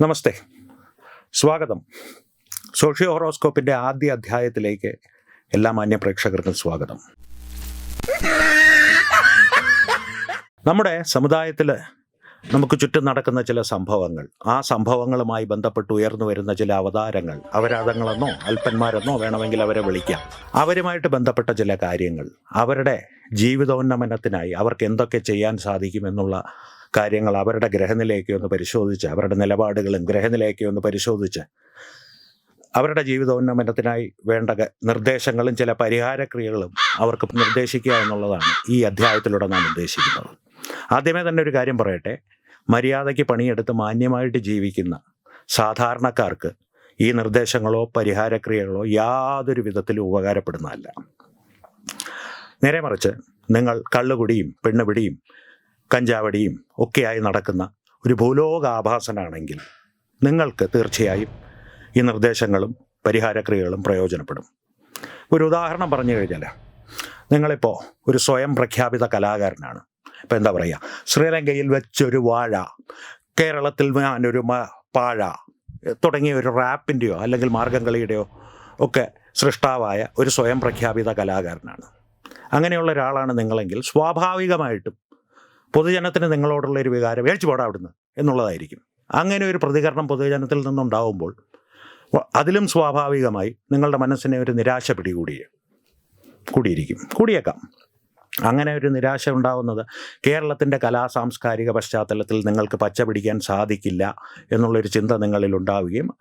നമസ്തേ. സ്വാഗതം. സോഷ്യോ ഹോറോസ്കോപ്പിന്റെ ആദ്യ അധ്യായത്തിലേക്ക് എല്ലാ മാന്യ പ്രേക്ഷകർക്കും സ്വാഗതം. നമ്മുടെ സമുദായത്തിൽ നമുക്ക് ചുറ്റും നടക്കുന്ന ചില സംഭവങ്ങൾ ആ സംഭവങ്ങളുമായി ബന്ധപ്പെട്ട് ഉയർന്നു വരുന്ന ചില അവതാരങ്ങൾ അവരാധങ്ങളെന്നോ അല്പന്മാരെന്നോ വേണമെങ്കിൽ അവരെ വിളിക്കാം. അവരുമായിട്ട് ബന്ധപ്പെട്ട ചില കാര്യങ്ങൾ അവരുടെ ജീവിതോന്നമനത്തിനായി അവർക്ക് എന്തൊക്കെ ചെയ്യാൻ സാധിക്കുമെന്നുള്ള കാര്യങ്ങൾ അവരുടെ ഗ്രഹനിലയൊക്കെ ഒന്ന് പരിശോധിച്ച് അവരുടെ നിലപാടുകളും ഗ്രഹനിലയൊക്കെ ഒന്ന് പരിശോധിച്ച് അവരുടെ ജീവിതോന്നമനത്തിനായി വേണ്ട നിർദ്ദേശങ്ങളും ചില പരിഹാരക്രിയകളും അവർക്ക് നിർദ്ദേശിക്കുക എന്നുള്ളതാണ് ഈ അധ്യായത്തിലൂടെ നാം ഉദ്ദേശിക്കുന്നത്. ആദ്യമേ തന്നെ ഒരു കാര്യം പറയട്ടെ. മര്യാദയ്ക്ക് പണിയെടുത്ത് മാന്യമായിട്ട് ജീവിക്കുന്ന സാധാരണക്കാർക്ക് ഈ നിർദ്ദേശങ്ങളോ പരിഹാരക്രിയകളോ യാതൊരു വിധത്തിലും ഉപകാരപ്പെടുന്നതല്ല. നേരെ മറിച്ച് നിങ്ങൾ കള്ളുകുടിയും പെണ്ണുപിടിയും കഞ്ചാവടിയും ഒക്കെയായി നടക്കുന്ന ഒരു ഭൂലോകാഭാസനാണെങ്കിൽ നിങ്ങൾക്ക് തീർച്ചയായും ഈ നിർദ്ദേശങ്ങളും പരിഹാരക്രിയകളും പ്രയോജനപ്പെടും. ഒരു ഉദാഹരണം പറഞ്ഞു കഴിഞ്ഞാൽ നിങ്ങളിപ്പോൾ ഒരു സ്വയം പ്രഖ്യാപിത കലാകാരനാണ്. ഇപ്പം എന്താ പറയുക ശ്രീലങ്കയിൽ വെച്ചൊരു വാഴ കേരളത്തിൽ ഞാനൊരു പാഴ തുടങ്ങിയ ഒരു റാപ്പിന്റെയോ അല്ലെങ്കിൽ മാർഗംകളിയുടെയോ ഒക്കെ സൃഷ്ടാവായ ഒരു സ്വയം പ്രഖ്യാപിത കലാകാരനാണ്. അങ്ങനെയുള്ള ഒരാളാണ് നിങ്ങളെങ്കിൽ സ്വാഭാവികമായിട്ടും പൊതുജനത്തിന് നിങ്ങളോടുള്ള ഒരു വികാരം ഏഴ്ച പോടാ അവിടുന്ന് എന്നുള്ളതായിരിക്കും. അങ്ങനെ ഒരു പ്രതികരണം പൊതുജനത്തിൽ നിന്നുണ്ടാവുമ്പോൾ അതിലും സ്വാഭാവികമായി നിങ്ങളുടെ മനസ്സിനെ ഒരു നിരാശ പിടികൂടി കൂടിയിരിക്കും. കൂടിയേക്കാം. അങ്ങനെ ഒരു നിരാശ ഉണ്ടാവുന്നത് കേരളത്തിന്റെ കലാ സാംസ്കാരിക പശ്ചാത്തലത്തിൽ നിങ്ങൾക്ക് പച്ച പിടിക്കാൻ സാധിക്കില്ല എന്നുള്ളൊരു ചിന്ത നിങ്ങളിൽ ഉണ്ടാവുകയും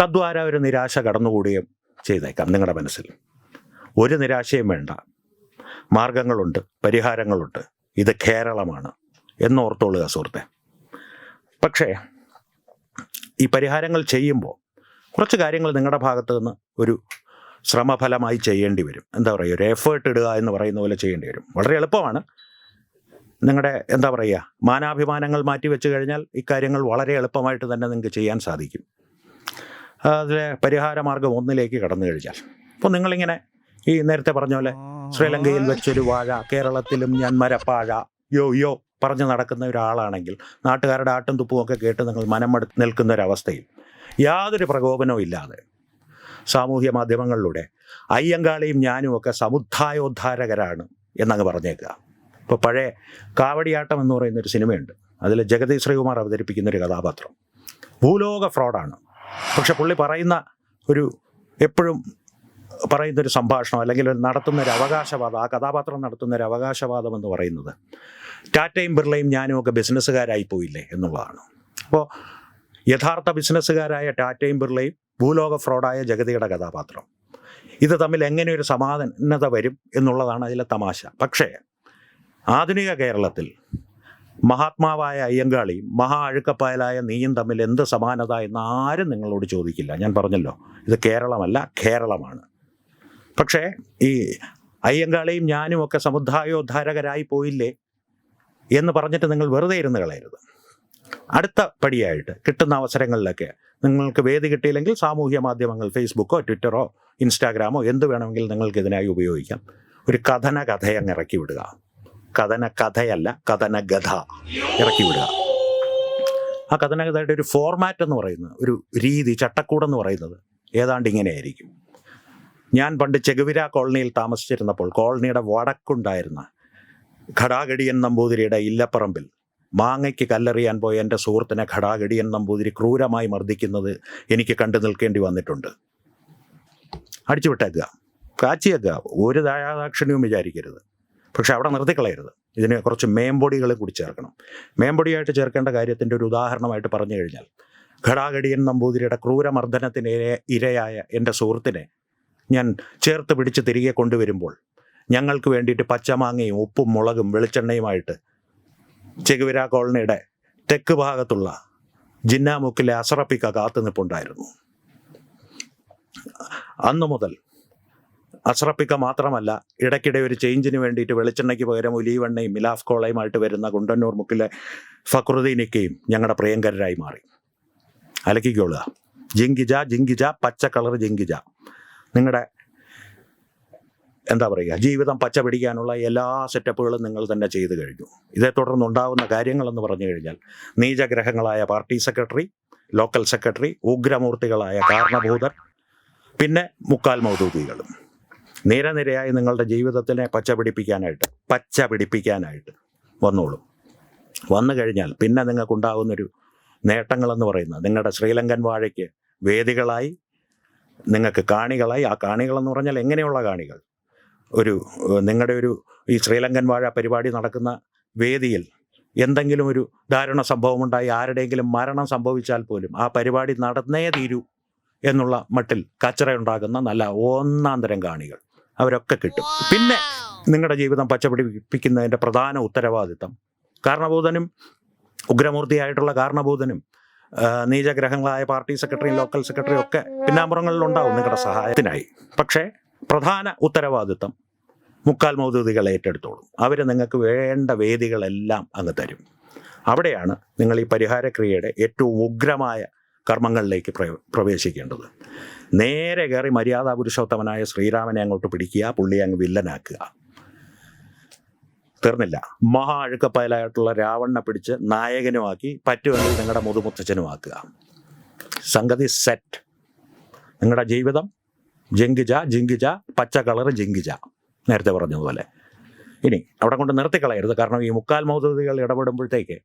തദ്വാര ഒരു നിരാശ കടന്നുകൂടുകയും ചെയ്തേക്കാം നിങ്ങളുടെ മനസ്സിൽ. ഒരു നിരാശയും വേണ്ട. മാർഗങ്ങളുണ്ട് പരിഹാരങ്ങളുണ്ട്. ഇത് കേരളമാണ് എന്നോർത്തോളുക സുഹൃത്തെ. പക്ഷേ ഈ പരിഹാരങ്ങൾ ചെയ്യുമ്പോൾ കുറച്ച് കാര്യങ്ങൾ നിങ്ങളുടെ ഭാഗത്തു നിന്ന് ഒരു ശ്രമഫലമായി ചെയ്യേണ്ടി വരും. എന്താ പറയുക ഒരു എഫേർട്ട് ഇടുക എന്ന് പറയുന്ന പോലെ ചെയ്യേണ്ടി വരും. വളരെ എളുപ്പമാണ്. നിങ്ങളുടെ എന്താ പറയുക മാനാഭിമാനങ്ങൾ മാറ്റി വെച്ച് കഴിഞ്ഞാൽ ഇക്കാര്യങ്ങൾ വളരെ എളുപ്പമായിട്ട് തന്നെ നിങ്ങൾക്ക് ചെയ്യാൻ സാധിക്കും. അതിലെ പരിഹാര മാർഗം ഒന്നിലേക്ക് കടന്നു കഴിഞ്ഞാൽ. അപ്പോൾ നിങ്ങളിങ്ങനെ ഈ നേരത്തെ പറഞ്ഞ പോലെ ശ്രീലങ്കയിൽ വെച്ചൊരു വാഴ കേരളത്തിലും ഞാൻ മരപ്പാഴ. യോ യോ പറഞ്ഞു നടക്കുന്ന ഒരാളാണെങ്കിൽ നാട്ടുകാരുടെ ആട്ടും തുപ്പും ഒക്കെ കേട്ട് നിങ്ങൾ മനമെടു നിൽക്കുന്ന ഒരവസ്ഥയിൽ യാതൊരു പ്രകോപനവും ഇല്ലാതെ സാമൂഹ്യ മാധ്യമങ്ങളിലൂടെ അയ്യങ്കാളിയും ഞാനും ഒക്കെ സമുദ്ധായോദ്ധാരകരാണ് എന്നങ്ങ് പറഞ്ഞേക്കുക. ഇപ്പോൾ പഴയ കാവടിയാട്ടം എന്ന് പറയുന്ന ഒരു സിനിമയുണ്ട്. അതിൽ ജഗതി ശ്രീകുമാർ അവതരിപ്പിക്കുന്ന ഒരു കഥാപാത്രം. ഭൂലോക ഫ്രോഡാണ്. പക്ഷെ പുള്ളി പറയുന്ന ഒരു എപ്പോഴും പറയുന്ന ഒരു സംഭാഷണം അല്ലെങ്കിൽ ഒരു നടത്തുന്ന ഒരു അവകാശവാദം ആ കഥാപാത്രം നടത്തുന്ന ഒരു അവകാശവാദം എന്ന് പറയുന്നത് ടാറ്റയും ബിർളയും ഞാനും ഒക്കെ ബിസിനസ്സുകാരായി പോയില്ലേ എന്നുള്ളതാണ്. അപ്പോൾ യഥാർത്ഥ ബിസിനസ്സുകാരായ ടാറ്റയും ബിർളയും ഭൂലോക ഫ്രോഡായ ജഗതിയുടെ കഥാപാത്രം. ഇത് തമ്മിൽ എങ്ങനെ ഒരു സമാധാനത വരും എന്നുള്ളതാണ് അതിലെ തമാശ. പക്ഷേ ആധുനിക കേരളത്തിൽ മഹാത്മാവായ അയ്യങ്കാളിയും മഹാ അഴുക്കപ്പായലായ നീയും തമ്മിൽ എന്ത് സമാനത എന്ന് ആരും നിങ്ങളോട് ചോദിക്കില്ല. ഞാൻ പറഞ്ഞല്ലോ ഇത് കേരളമല്ല കേരളമാണ്. പക്ഷേ ഈ അയ്യങ്കാളിയും ഞാനും ഒക്കെ സമുദായോദ്ധാരകരായി പോയില്ലേ എന്ന് പറഞ്ഞിട്ട് നിങ്ങൾ വെറുതെ ഇരുന്ന് കളയരുത്. അടുത്ത പടിയായിട്ട് കിട്ടുന്ന അവസരങ്ങളിലൊക്കെ നിങ്ങൾക്ക് വേദി കിട്ടിയില്ലെങ്കിൽ സാമൂഹ്യ മാധ്യമങ്ങൾ ഫേസ്ബുക്കോ ട്വിറ്ററോ ഇൻസ്റ്റാഗ്രാമോ എന്ത് വേണമെങ്കിലും നിങ്ങൾക്ക് ഇതിനായി ഉപയോഗിക്കാം. ഒരു കഥന കഥയങ്ങ് ഇറക്കി വിടുക. കഥന കഥയല്ല കഥന ഗഥ ഇറക്കി വിടുക. ആ കഥന കഥയുടെ ഒരു ഫോർമാറ്റ് എന്ന് പറയുന്നത് ഒരു രീതി ചട്ടക്കൂടെന്ന് പറയുന്നത് ഏതാണ്ട് ഇങ്ങനെയായിരിക്കും. ഞാൻ പണ്ട് ചെകുവിര കോളനിയിൽ താമസിച്ചിരുന്നപ്പോൾ കോളനിയുടെ വടക്കുണ്ടായിരുന്ന ഘടാഗടിയൻ നമ്പൂതിരിയുടെ ഇല്ലപ്പറമ്പിൽ മാങ്ങയ്ക്ക് കല്ലെറിയാൻ പോയ എന്റെ സുഹൃത്തിനെ ഘടാഗടിയൻ നമ്പൂതിരി ക്രൂരമായി മർദ്ദിക്കുന്നത് എനിക്ക് കണ്ടു നിൽക്കേണ്ടി വന്നിട്ടുണ്ട്. അടിച്ചു വിട്ടേക്കുക. കാച്ചിയേക്കുക. ഒരു ദയാദാക്ഷിണ്യവും വിചാരിക്കരുത്. പക്ഷെ അവിടെ നിർത്തിക്കളയരുത്. ഇതിന് കുറച്ച് മേമ്പൊടികൾ കൂടി ചേർക്കണം. മേമ്പൊടിയായിട്ട് ചേർക്കേണ്ട കാര്യത്തിന്റെ ഒരു ഉദാഹരണമായിട്ട് പറഞ്ഞു കഴിഞ്ഞാൽ ഘടാഗടിയൻ നമ്പൂതിരിയുടെ ക്രൂരമർദ്ദനത്തിന് ഇരയായ എന്റെ സുഹൃത്തിനെ ഞാൻ ചേർത്ത് പിടിച്ച് തിരികെ കൊണ്ടുവരുമ്പോൾ ഞങ്ങൾക്ക് വേണ്ടിയിട്ട് പച്ചമാങ്ങയും ഉപ്പും മുളകും വെളിച്ചെണ്ണയുമായിട്ട് ചെകുവിര കോളനിയുടെ തെക്ക് ഭാഗത്തുള്ള ജിന്നാമുക്കിലെ അസറപ്പിക്ക കാത്തു നിൽപ്പുണ്ടായിരുന്നു അന്ന് മുതൽ അസറപ്പിക്ക മാത്രമല്ല ഇടയ്ക്കിടെ ഒരു ചേഞ്ചിന് വേണ്ടിയിട്ട് വെളിച്ചെണ്ണയ്ക്ക് പകരം ഉലീവെണ്ണയും മിലാഫ് കോളയുമായിട്ട് വരുന്ന ഗുണ്ടന്നൂർ മുക്കിലെ ഫക്രുദ്ദീനിക്കയും ഞങ്ങളുടെ പ്രിയങ്കരായി മാറി. അലക്കിക്കൊള്ളുക ജിങ്കിജ ജിങ്കിജ പച്ച കളർ ജിങ്കിജ. നിങ്ങളുടെ എന്താ പറയുക ജീവിതം പച്ച പിടിക്കാനുള്ള എല്ലാ സെറ്റപ്പുകളും നിങ്ങൾ തന്നെ ചെയ്തു കഴിഞ്ഞു. ഇതേ തുടർന്നുണ്ടാവുന്ന കാര്യങ്ങളെന്ന് പറഞ്ഞു കഴിഞ്ഞാൽ നീചഗ്രഹങ്ങളായ പാർട്ടി സെക്രട്ടറി ലോക്കൽ സെക്രട്ടറി ഉഗ്രമൂർത്തികളായ കാരണഭൂതർ പിന്നെ മുക്കാൽ മൗദൂദികളും. നിരനിരയായി നിങ്ങളുടെ ജീവിതത്തിനെ പച്ച പിടിപ്പിക്കാനായിട്ട് പച്ച പിടിപ്പിക്കാനായിട്ട് വന്നോളും. വന്നു കഴിഞ്ഞാൽ പിന്നെ നിങ്ങൾക്കുണ്ടാകുന്നൊരു നേട്ടങ്ങളെന്ന് പറയുന്നത് നിങ്ങളുടെ ശ്രീലങ്കൻ വാഴയ്ക്ക് വേദികളായി നിങ്ങൾക്ക് കാണികളായി. ആ കാണികളെന്ന് പറഞ്ഞാൽ എങ്ങനെയുള്ള കാണികൾ? ഒരു നിങ്ങളുടെ ഒരു ഈ ശ്രീലങ്കൻ വാഴ പരിപാടി നടക്കുന്ന വേദിയിൽ എന്തെങ്കിലും ഒരു ദാരുണ സംഭവമുണ്ടായി ആരുടെയെങ്കിലും മരണം സംഭവിച്ചാൽ പോലും ആ പരിപാടി നടന്നേ തീരൂ എന്നുള്ള മട്ടിൽ കച്ചറയുണ്ടാകുന്ന നല്ല ഒന്നാം തരം കാണികൾ അവരൊക്കെ കിട്ടും. പിന്നെ നിങ്ങളുടെ ജീവിതം പച്ചപിടിപ്പിക്കുന്നതിന്റെ പ്രധാന ഉത്തരവാദിത്തം കാരണഭൂതനും ഉഗ്രമൂർത്തിയായിട്ടുള്ള കാരണഭൂതനും ആ, നീചഗ്രഹങ്ങളായ പാർട്ടി സെക്രട്ടറി ലോക്കൽ സെക്രട്ടറി ഒക്കെ പിന്നാമ്പുറങ്ങളിലുണ്ടാവും നിങ്ങളുടെ സഹായത്തിനായി. പക്ഷേ പ്രധാന ഉത്തരവാദിത്തം മുക്കാൽ മൗദൂതികൾ ഏറ്റെടുത്തോളും. അവർ നിങ്ങൾക്ക് വേണ്ട വേദികളെല്ലാം അങ്ങ് തരും. അവിടെയാണ് നിങ്ങൾ ഈ പരിഹാരക്രിയയുടെ ഏറ്റവും ഉഗ്രമായ കർമ്മങ്ങളിലേക്ക് പ്ര- പ്രവേശിക്കേണ്ടത്. നേരെ കയറി മര്യാദാ പുരുഷോത്തമനായ ശ്രീരാമനെ അങ്ങോട്ട് പിടിക്കുക പുള്ളിയെ അങ്ങ് വില്ലനാക്കുക. തീർന്നില്ല. മഹാ അഴുക്കപ്പയലായിട്ടുള്ള രാവണനെ പിടിച്ച് നായകനുമാക്കി പറ്റുമെങ്കിൽ നിങ്ങളുടെ മുതുമുത്തച്ഛനുമാക്കുക. സംഗതി സെറ്റ് നിങ്ങളുടെ ജീവിതം ജിങ്കിജ ജിങ്കിജ പച്ച കളർ ജിങ്കിജ നേരത്തെ പറഞ്ഞതുപോലെ ഇനി അവിടെ കൊണ്ട് നിർത്തിക്കളയരുത്. കാരണം ഈ മുക്കാൽ മൗതൃതികൾ ഇടപെടുമ്പോഴത്തേക്ക്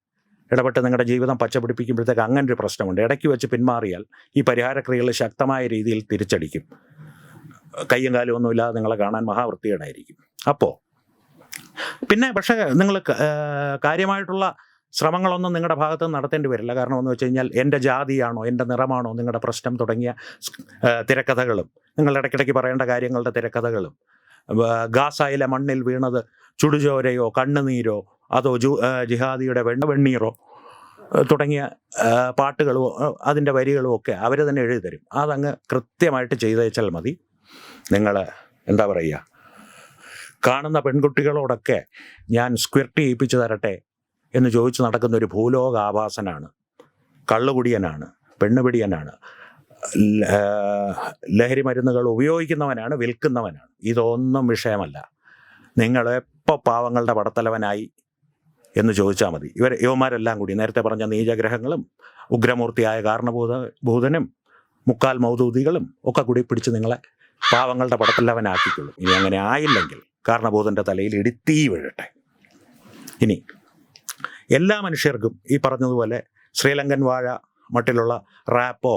ഇടപെട്ട് നിങ്ങളുടെ ജീവിതം പച്ച പിടിപ്പിക്കുമ്പോഴത്തേക്ക് അങ്ങനെ ഒരു പ്രശ്നമുണ്ട്. ഇടയ്ക്ക് വെച്ച് പിന്മാറിയാൽ ഈ പരിഹാരക്രിയകൾ ശക്തമായ രീതിയിൽ തിരിച്ചടിക്കും. കയ്യും കാലും ഒന്നുമില്ലാതെ നിങ്ങളെ കാണാൻ മഹാവൃത്തികേടായിരിക്കും. അപ്പോൾ പിന്നെ പക്ഷേ നിങ്ങൾ കാര്യമായിട്ടുള്ള ശ്രമങ്ങളൊന്നും നിങ്ങളുടെ ഭാഗത്ത് നടത്തേണ്ടി വരില്ല. കാരണം എന്ന് വെച്ച് കഴിഞ്ഞാൽ എന്റെ ജാതിയാണോ എന്റെ നിറമാണോ നിങ്ങളുടെ പ്രശ്നം തുടങ്ങിയ തിരക്കഥകളും നിങ്ങൾ ഇടയ്ക്കിടയ്ക്ക് പറയേണ്ട കാര്യങ്ങളുടെ തിരക്കഥകളും ഗാസായിലെ മണ്ണിൽ വീണത് ചുടുചോരയോ കണ്ണുനീരോ അതോ ജു ജിഹാദിയുടെ വെണ്ണ വെണ്ണീറോ തുടങ്ങിയ പാട്ടുകളോ അതിന്റെ വരികളോ ഒക്കെ അവർ തന്നെ എഴുതി തരും അതങ്ങ് കൃത്യമായിട്ട് ചെയ്തയച്ചാൽ മതി. നിങ്ങൾ എന്താ പറയുക കാണുന്ന പെൺകുട്ടികളോടൊക്കെ ഞാൻ സ്ക്വിർട്ട് ചെയ്യിപ്പിച്ചു തരട്ടെ എന്ന് ചോദിച്ച് നടക്കുന്ന ഒരു ഭൂലോക ആഭാസനാണ് കള്ളുകുടിയനാണ് പെണ്ണുപിടിയനാണ് ലഹരി മരുന്നുകൾ ഉപയോഗിക്കുന്നവനാണ് വിൽക്കുന്നവനാണ്. ഇതൊന്നും വിഷയമല്ല. നിങ്ങൾ എപ്പോൾ പാവങ്ങളുടെ പടത്തലവനായി എന്ന് ചോദിച്ചാൽ മതി. ഇവർ യുവമാരെല്ലാം കൂടി നേരത്തെ പറഞ്ഞ നീചഗ്രഹങ്ങളും ഉഗ്രമൂർത്തിയായ കാരണഭൂത ഭൂതനും മുക്കാൽ മൗദൂതികളും ഒക്കെ കൂടി പിടിച്ച് നിങ്ങളെ പാവങ്ങളുടെ പടത്തലവനാക്കിക്കൊള്ളും. ഇനി അങ്ങനെ ആയില്ലെങ്കിൽ കാരണഭൂതന്റെ തലയിൽ ഇടിത്തീ വീഴട്ടെ. ഇനി എല്ലാ മനുഷ്യർക്കും ഈ പറഞ്ഞതുപോലെ ശ്രീലങ്കൻ വാഴ മട്ടിലുള്ള റാപ്പോ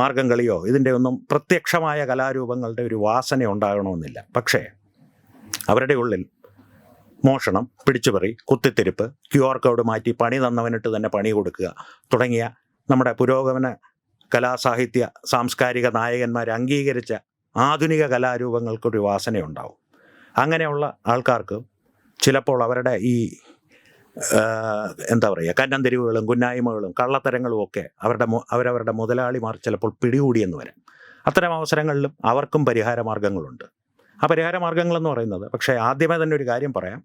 മാർഗം കളിയോ ഇതിന്റെ ഒന്നും പ്രത്യക്ഷമായ കലാരൂപങ്ങളുടെ ഒരു വാസന ഉണ്ടാകണമെന്നില്ല. പക്ഷേ അവരുടെ ഉള്ളിൽ മോഷണം പിടിച്ചുപറി കുത്തിത്തിരിപ്പ് ക്യു ആർ കോഡ് മാറ്റി പണി തന്നവനിട്ട് തന്നെ പണി കൊടുക്കുക തുടങ്ങിയ നമ്മുടെ പുരോഗമന കലാസാഹിത്യ സാംസ്കാരിക നായകന്മാർ അംഗീകരിച്ച ആധുനിക കലാരൂപങ്ങൾക്കൊരു വാസനയുണ്ടാവും. അങ്ങനെയുള്ള ആൾക്കാർക്ക് ചിലപ്പോൾ അവരുടെ ഈ എന്താ പറയുക കന്നന്തിരിവുകളും കുന്നായ്മകളും കള്ളത്തരങ്ങളും ഒക്കെ അവരുടെ അവരവരുടെ മുതലാളിമാർ ചിലപ്പോൾ പിടികൂടിയെന്ന് വരാം. അത്തരം അവസരങ്ങളിലും അവർക്കും പരിഹാര മാർഗങ്ങളുണ്ട് ആ പരിഹാര മാർഗങ്ങളെന്ന് പറയുന്നത് പക്ഷേ ആദ്യമേ തന്നെ ഒരു കാര്യം പറയാം.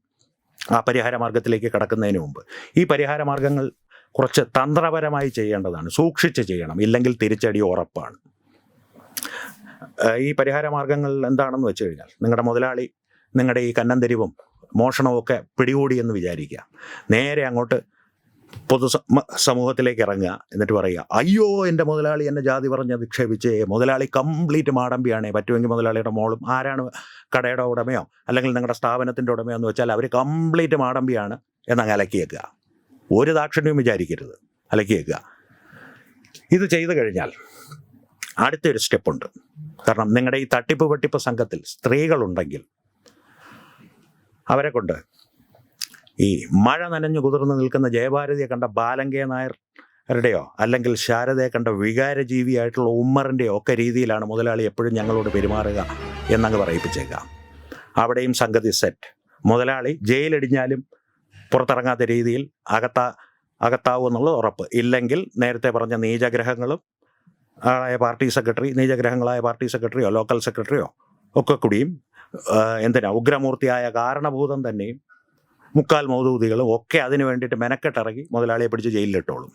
ആ പരിഹാര മാർഗത്തിലേക്ക് കടക്കുന്നതിന് മുമ്പ് ഈ പരിഹാര മാർഗങ്ങൾ കുറച്ച് തന്ത്രപരമായി ചെയ്യേണ്ടതാണ് സൂക്ഷിച്ച് ചെയ്യണം. ഇല്ലെങ്കിൽ തിരിച്ചടി ഉറപ്പാണ്. ഈ പരിഹാര മാർഗങ്ങൾ എന്താണെന്ന് വെച്ച് കഴിഞ്ഞാൽ നിങ്ങളുടെ മുതലാളി നിങ്ങളുടെ ഈ കന്നന്തരിവും മോഷണവും ഒക്കെ പിടികൂടി എന്ന് വിചാരിക്കുക. നേരെ അങ്ങോട്ട് പൊതു സമൂഹത്തിലേക്ക് ഇറങ്ങുക എന്നിട്ട് പറയുക അയ്യോ എന്റെ മുതലാളി എന്നെ ജാതി പറഞ്ഞ് നിക്ഷേപിച്ച് മുതലാളി കംപ്ലീറ്റ് മാടമ്പിയാണേ പറ്റുമെങ്കിൽ മുതലാളിയുടെ മോളും ആരാണ് കടയുടെ ഉടമയോ അല്ലെങ്കിൽ നിങ്ങളുടെ സ്ഥാപനത്തിന്റെ ഉടമയോ എന്ന് വെച്ചാൽ അവർ കംപ്ലീറ്റ് മാടമ്പിയാണ് എന്നങ്ങ് അലക്കിയേക്കുക. ഒരു ദാക്ഷിണ്യവും വിചാരിക്കരുത്. അലക്കിയേക്കുക. ഇത് ചെയ്തു കഴിഞ്ഞാൽ അടുത്തൊരു സ്റ്റെപ്പുണ്ട്. കാരണം നിങ്ങളുടെ ഈ തട്ടിപ്പ് വെട്ടിപ്പ് സംഘത്തിൽ സ്ത്രീകളുണ്ടെങ്കിൽ അവരെ കൊണ്ട് ഈ മഴ നനഞ്ഞു കുതിർന്ന് നിൽക്കുന്ന ജയഭാരതിയെ കണ്ട ബാലങ്കേ നായരുടെയോ അല്ലെങ്കിൽ ശാരദയെ കണ്ട വികാരജീവിയായിട്ടുള്ള ഉമ്മറിന്റെയോ ഒക്കെ രീതിയിലാണ് മുതലാളി എപ്പോഴും ഞങ്ങളോട് പെരുമാറുക എന്നങ്ങ് പറയിപ്പിച്ചേക്കാം. അവിടെയും സംഗതി സെറ്റ് മുതലാളി ജയിലടിഞ്ഞാലും പുറത്തിറങ്ങാത്ത രീതിയിൽ അകത്താ അകത്താവും എന്നുള്ളത് ഉറപ്പ്. ഇല്ലെങ്കിൽ നേരത്തെ പറഞ്ഞ നീചഗ്രഹങ്ങളും ആയ പാർട്ടി സെക്രട്ടറി നീചഗ്രഹങ്ങളായ പാർട്ടി സെക്രട്ടറിയോ ലോക്കൽ സെക്രട്ടറിയോ ഒക്കെ കൂടിയും എന്തിനാ ഉഗ്രമൂർത്തിയായ കാരണഭൂതം തന്നെയും മുക്കാൽ മൗദൂതികളും ഒക്കെ അതിന് വേണ്ടിയിട്ട് മെനക്കെട്ടിറങ്ങി മുതലാളിയെ പിടിച്ച് ജയിലിലിട്ടോളും.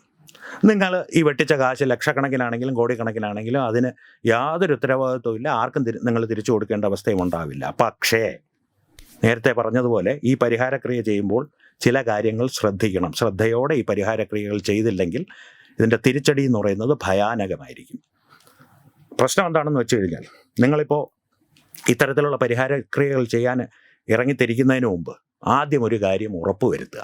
നിങ്ങൾ ഈ വെട്ടിച്ച കാശ് ലക്ഷക്കണക്കിനാണെങ്കിലും കോടിക്കണക്കിനാണെങ്കിലും അതിന് യാതൊരു ഉത്തരവാദിത്വവും ഇല്ല. ആർക്കും നിങ്ങൾ തിരിച്ചു കൊടുക്കേണ്ട അവസ്ഥയും ഉണ്ടാവില്ല. പക്ഷേ നേരത്തെ പറഞ്ഞതുപോലെ ഈ പരിഹാരക്രിയ ചെയ്യുമ്പോൾ ചില കാര്യങ്ങൾ ശ്രദ്ധിക്കണം. ശ്രദ്ധയോടെ ഈ പരിഹാരക്രിയകൾ ചെയ്തില്ലെങ്കിൽ ഇതിന്റെ തിരിച്ചടി എന്ന് പറയുന്നത് ഭയാനകമായിരിക്കും. പ്രശ്നം എന്താണെന്ന് വെച്ച് കഴിഞ്ഞാൽ നിങ്ങളിപ്പോൾ ഇത്തരത്തിലുള്ള പരിഹാര ക്രിയകൾ ചെയ്യാൻ ഇറങ്ങിത്തിരിക്കുന്നതിന് മുമ്പ് ആദ്യം ഒരു കാര്യം ഉറപ്പുവരുത്തുക.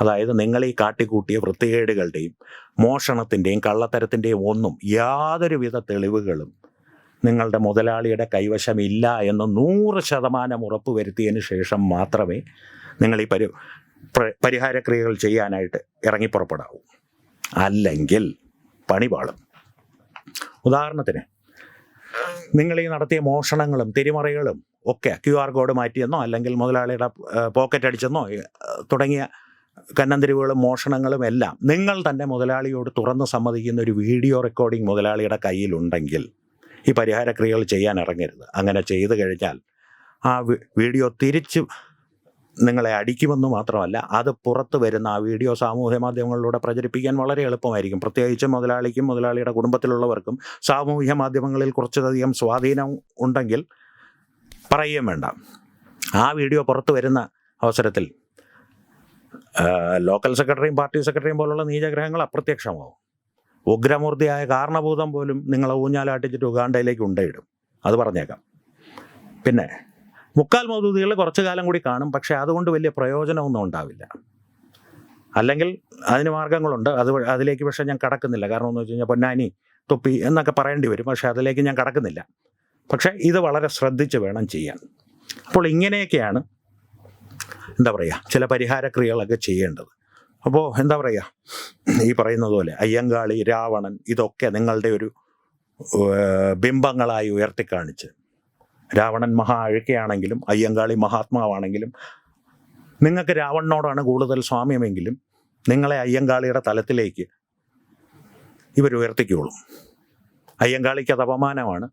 അതായത് നിങ്ങൾ ഈ കാട്ടിക്കൂട്ടിയ വൃത്തികേടുകളുടെയും മോഷണത്തിന്റെയും കള്ളത്തരത്തിന്റെയും ഒന്നും യാതൊരുവിധ തെളിവുകളും നിങ്ങളുടെ മുതലാളിയുടെ കൈവശമില്ല എന്ന് നൂറ് ശതമാനം ഉറപ്പ് വരുത്തിയതിന് ശേഷം മാത്രമേ നിങ്ങൾ ഈ പരി പ്ര- പരിഹാരക്രിയകൾ ചെയ്യാനായിട്ട് ഇറങ്ങി പുറപ്പെടാവൂ അല്ലെങ്കിൽ പണിപാളും ഉദാഹരണത്തിന് നിങ്ങൾ ഈ നടത്തിയ മോഷണങ്ങളും തിരിമറികളും ഒക്കെ ക്യു ആർ കോഡ് മാറ്റിയെന്നോ അല്ലെങ്കിൽ മുതലാളിയുടെ പോക്കറ്റ് അടിച്ചെന്നോ തുടങ്ങിയ കന്നന്തിരിവുകളും മോഷണങ്ങളും എല്ലാം നിങ്ങൾ തന്നെ മുതലാളിയോട് തുറന്ന് സമ്മതിക്കുന്ന ഒരു വീഡിയോ റെക്കോർഡിംഗ് മുതലാളിയുടെ കയ്യിലുണ്ടെങ്കിൽ ഈ പരിഹാരക്രിയകൾ ചെയ്യാൻ ഇറങ്ങരുത്. അങ്ങനെ ചെയ്തു കഴിഞ്ഞാൽ ആ വീഡിയോ തിരിച്ച് നിങ്ങളെ അടിക്കുമെന്ന് മാത്രമല്ല അത് പുറത്ത് വരുന്ന ആ വീഡിയോ സാമൂഹ്യ മാധ്യമങ്ങളിലൂടെ പ്രചരിപ്പിക്കാൻ വളരെ എളുപ്പമായിരിക്കും. പ്രത്യേകിച്ച് മുതലാളിക്കും മുതലാളിയുടെ കുടുംബത്തിലുള്ളവർക്കും സാമൂഹ്യ മാധ്യമങ്ങളിൽ കുറച്ചധികം സ്വാധീനം ഉണ്ടെങ്കിൽ പറയുകയും വേണ്ട. ആ വീഡിയോ പുറത്തു വരുന്ന അവസരത്തിൽ ലോക്കൽ സെക്രട്ടറിയും പാർട്ടി സെക്രട്ടറിയും പോലുള്ള നീചഗ്രഹങ്ങൾ അപ്രത്യക്ഷമാവും. ഉഗ്രമൂർത്തിയായ കാരണഭൂതം പോലും നിങ്ങളെ ഊഞ്ഞാലാട്ടിച്ചിട്ട് ഉഗാണ്ടയിലേക്ക് ഉണ്ടയിടും. അത് പറഞ്ഞേക്കാം. പിന്നെ മുക്കാൽ മൗദൂദികൾ കുറച്ചു കാലം കൂടി കാണും പക്ഷേ അതുകൊണ്ട് വലിയ പ്രയോജനമൊന്നും ഉണ്ടാവില്ല. അല്ലെങ്കിൽ അതിന് മാർഗങ്ങളുണ്ട്. അത് അതിലേക്ക് പക്ഷേ ഞാൻ കടക്കുന്നില്ല. കാരണം എന്ന് വെച്ച് കഴിഞ്ഞാൽ പൊന്നാനി തൊപ്പി എന്നൊക്കെ പറയേണ്ടി വരും. പക്ഷേ അതിലേക്ക് ഞാൻ കടക്കുന്നില്ല. പക്ഷേ ഇത് വളരെ ശ്രദ്ധിച്ച് വേണം ചെയ്യാൻ. അപ്പോൾ ഇങ്ങനെയൊക്കെയാണ് എന്താ പറയുക ചില പരിഹാര ക്രിയകളൊക്കെ ചെയ്യേണ്ടത്. അപ്പോൾ എന്താ പറയുക ഈ പറയുന്നത് പോലെ അയ്യങ്കാളി രാവണൻ ഇതൊക്കെ നിങ്ങളുടെ ഒരു ബിംബങ്ങളായി ഉയർത്തിക്കാണിച്ച് രാവണൻ മഹാ അഴുക്കയാണെങ്കിലും അയ്യങ്കാളി മഹാത്മാവാണെങ്കിലും നിങ്ങൾക്ക് രാവണനോടാണ് കൂടുതൽ സ്വാമ്യമെങ്കിലും നിങ്ങളെ അയ്യങ്കാളിയുടെ തലത്തിലേക്ക് ഇവർ ഉയർത്തിക്കോളും. അയ്യങ്കാളിക്ക് അത് അപമാനമാണ്.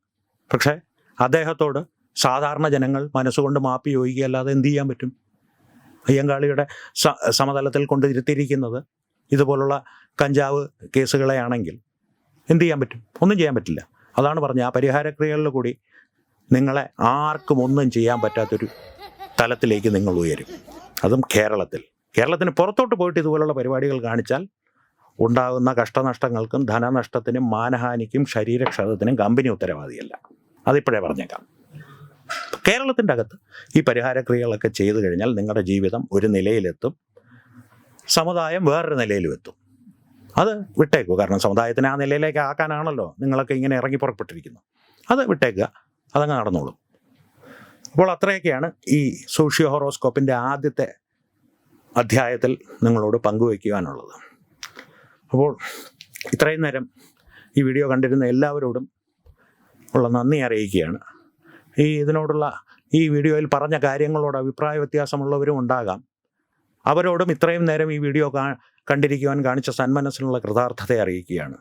പക്ഷേ അദ്ദേഹത്തോട് സാധാരണ ജനങ്ങൾ മനസ്സുകൊണ്ട് മാപ്പി ചോദിക്കുകയല്ലാതെ എന്ത് ചെയ്യാൻ പറ്റും? അയ്യങ്കാളിയുടെ സമതലത്തിൽ കൊണ്ട് ഇരുത്തിയിരിക്കുന്നത് ഇതുപോലുള്ള കഞ്ചാവ് കേസുകളെയാണെങ്കിൽ എന്ത് ചെയ്യാൻ പറ്റും? ഒന്നും ചെയ്യാൻ പറ്റില്ല. അതാണ് പറഞ്ഞത്. ആ പരിഹാരക്രിയകളിൽ കൂടി നിങ്ങളെ ആർക്കും ഒന്നും ചെയ്യാൻ പറ്റാത്തൊരു തലത്തിലേക്ക് നിങ്ങൾ ഉയരും. അതും കേരളത്തിൽ. കേരളത്തിന് പുറത്തോട്ട് പോയിട്ട് ഇതുപോലുള്ള പരിപാടികൾ കാണിച്ചാൽ ഉണ്ടാകുന്ന കഷ്ടനഷ്ടങ്ങൾക്കും ധനനഷ്ടത്തിനും മാനഹാനിക്കും ശരീരക്ഷതത്തിനും കമ്പനി ഉത്തരവാദിയല്ല. അതിപ്പോഴേ പറഞ്ഞേക്കാം. കേരളത്തിന്റെ അകത്ത് ഈ പരിഹാരക്രിയകളൊക്കെ ചെയ്തു കഴിഞ്ഞാൽ നിങ്ങളുടെ ജീവിതം ഒരു നിലയിലെത്തും. സമുദായം വേറൊരു നിലയിലും എത്തും. അത് വിട്ടേക്കുക കാരണം സമുദായത്തിനെ ആ നിലയിലേക്ക് ആക്കാനാണല്ലോ നിങ്ങളൊക്കെ ഇങ്ങനെ ഇറങ്ങി പുറപ്പെട്ടിരിക്കുന്നത്. അത് വിട്ടേക്കുക. അതങ്ങ് നടന്നോളും. അപ്പോൾ അത്രയൊക്കെയാണ് ഈ സോഷ്യോ ഹോറോസ്കോപ്പിന്റെ ആദ്യത്തെ അധ്യായത്തിൽ നിങ്ങളോട് പങ്കുവയ്ക്കുവാനുള്ളത്. അപ്പോൾ ഇത്രയും നേരം ഈ വീഡിയോ കണ്ടിരുന്ന എല്ലാവരോടും ഉള്ള നന്ദി അറിയിക്കുകയാണ്. ഈ ഇതിനോടുള്ള ഈ വീഡിയോയിൽ പറഞ്ഞ കാര്യങ്ങളോട് അഭിപ്രായ വ്യത്യാസമുള്ളവരും ഉണ്ടാകാം. അവരോടും ഇത്രയും നേരം ഈ വീഡിയോ കണ്ടിരിക്കുവാൻ കാണിച്ച സന്മനസ്സിനുള്ള കൃതാർത്ഥത അറിയിക്കുകയാണ്.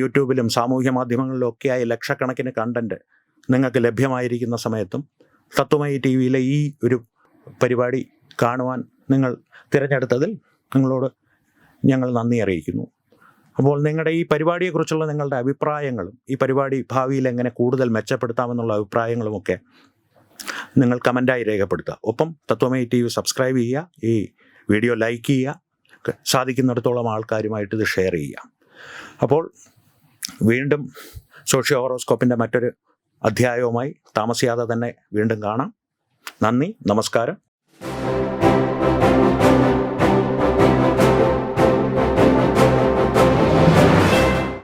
യൂട്യൂബിലും സാമൂഹ്യ മാധ്യമങ്ങളിലും ഒക്കെയായി ലക്ഷക്കണക്കിന് കണ്ടന്റ് നിങ്ങൾക്ക് ലഭ്യമായിരിക്കുന്ന സമയത്തും തത്വമയി ടി വിയിലെ ഈ ഒരു പരിപാടി കാണുവാൻ നിങ്ങൾ തിരഞ്ഞെടുത്തതിൽ നിങ്ങളോട് ഞങ്ങൾ നന്ദി അറിയിക്കുന്നു. അപ്പോൾ നിങ്ങളുടെ ഈ പരിപാടിയെക്കുറിച്ചുള്ള നിങ്ങളുടെ അഭിപ്രായങ്ങളും ഈ പരിപാടി ഭാവിയിൽ എങ്ങനെ കൂടുതൽ മെച്ചപ്പെടുത്താമെന്നുള്ള അഭിപ്രായങ്ങളുമൊക്കെ നിങ്ങൾ കമന്റായി രേഖപ്പെടുത്തുക. ഒപ്പം തത്വമയി ടി വി സബ്സ്ക്രൈബ് ചെയ്യുക ഈ വീഡിയോ ലൈക്ക് ചെയ്യുക സാധിക്കുന്നിടത്തോളം ആൾക്കാരുമായിട്ട് ഇത് ഷെയർ ചെയ്യുക. അപ്പോൾ വീണ്ടും സോഷ്യോ ഹോറോസ്കോപ്പിന്റെ മറ്റൊരു അധ്യായവുമായി താമസിയാതെ തന്നെ വീണ്ടും കാണാം. നന്ദി നമസ്കാരം.